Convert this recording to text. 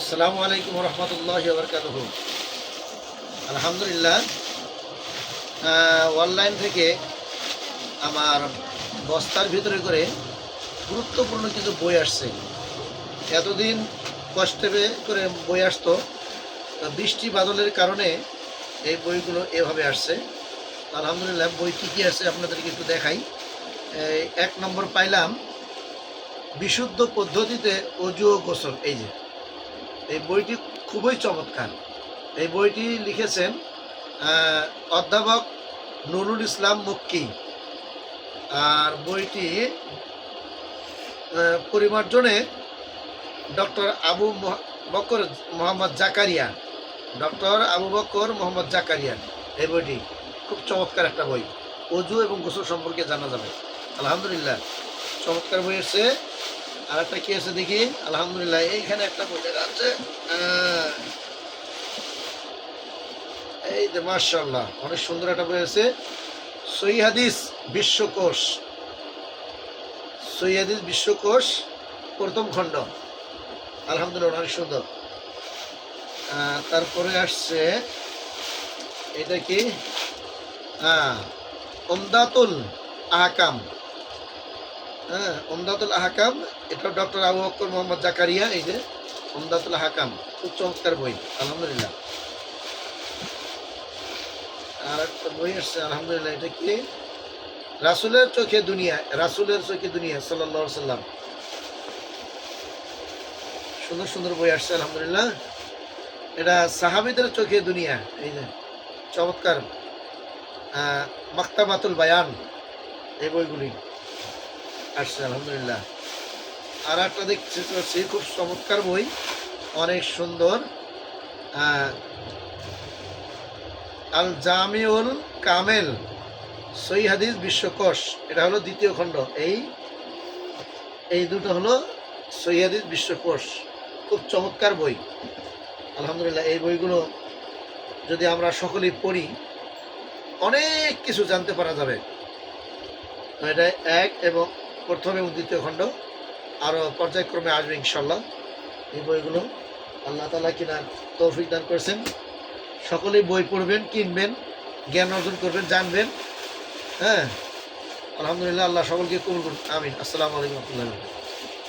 আসসালামু আলাইকুম রহমতুল্লাহ বরকাত আলহামদুলিল্লাহ অনলাইন থেকে আমার বস্তার ভিতরে করে গুরুত্বপূর্ণ কিছু বই আসছে। এতদিন কষ্টে করে বই আসতো বৃষ্টি বাদলের কারণে এই বইগুলো এভাবে আসছে। আলহামদুলিল্লাহ, বই কী কী আছে আপনাদেরকে একটু দেখাই। এক নম্বর পাইলাম, বিশুদ্ধ পদ্ধতিতে অজু ও গোসল, এই যে। এই বইটি খুবই চমৎকার। এই বইটি লিখেছেন অধ্যাপক নুরুল ইসলাম মক্কি আর বইটি পরিমার্জনে ডক্টর আবু বকর মোহাম্মদ জাকারিয়া। ডক্টর আবু বকর মোহাম্মদ জাকারিয়া, এই বইটি। খুব চমৎকার একটা বই। অজু এবং গোসল সম্পর্কে জানা যাবে। আলহামদুলিল্লাহ। চমৎকার বই এসছে। আর একটা কি আছে দেখি? আলহামদুলিল্লাহ, এইখানে একটা লেখা আছে। এই যে মার্শাল্লাহ অনেক সুন্দর একটা বই আছে। সই হাদিস বিশ্বকোষ। সই হাদিস বিশ্বকোষ, প্রথম খণ্ড। আলহামদুলিল্লাহ, অনেক সুন্দর। তারপরে আসছে, এটা কি? হ্যাঁ ওমদাতুল আহকাম হ্যাঁ ওমদাতুল আহকাম, এটা ডক্টর আবু বকর মোহাম্মদ জাকারিয়া, এই যে ওমদাতুল আহকাম, খুব চমৎকার বই, আলহামদুলিল্লাহ। আর একটা বই আসছে, আলহামদুলিল্লাহ, এটা কি? রাসুলের চোখে দুনিয়া, রাসুলের চোখে দুনিয়া সাল্লাহ সাল্লাম সুন্দর সুন্দর বই আসছে, আলহামদুলিল্লাহ। এটা সাহাবিদের চোখে দুনিয়া, এই যে, চমৎকার। মাক্তাবাতুল বায়ান, এই বইগুলি। আসছে, আলহামদুলিল্লাহ। আর একটা দেখতে পাচ্ছি, খুব চমৎকার বই, অনেক সুন্দর। আল জামিউল কামেল সই হাদিস বিশ্বকোষ, এটা হলো দ্বিতীয় খণ্ড। এই এই দুটো হলো সই হাদিস বিশ্বকোষ। খুব চমৎকার বই। আলহামদুলিল্লাহ, এই বইগুলো যদি আমরা সকলেই পড়ি, অনেক কিছু জানতে পারা যাবে। এটা এক এবং প্রথম এবং দ্বিতীয় খণ্ড আরও পর্যায়ক্রমে আসবে ইনশাল্লাহ এই বইগুলো। আল্লাহ তালা কিনা তৌফিক দান করেছেন। সকলেই বই পড়বেন, কিনবেন, জ্ঞান অর্জন করবেন, জানবেন। হ্যাঁ? আলহামদুলিল্লাহ, আল্লাহ সকলকে কবুল করুন আমিন। আসসালামু আলাইকুম। রহমতুল্লাহ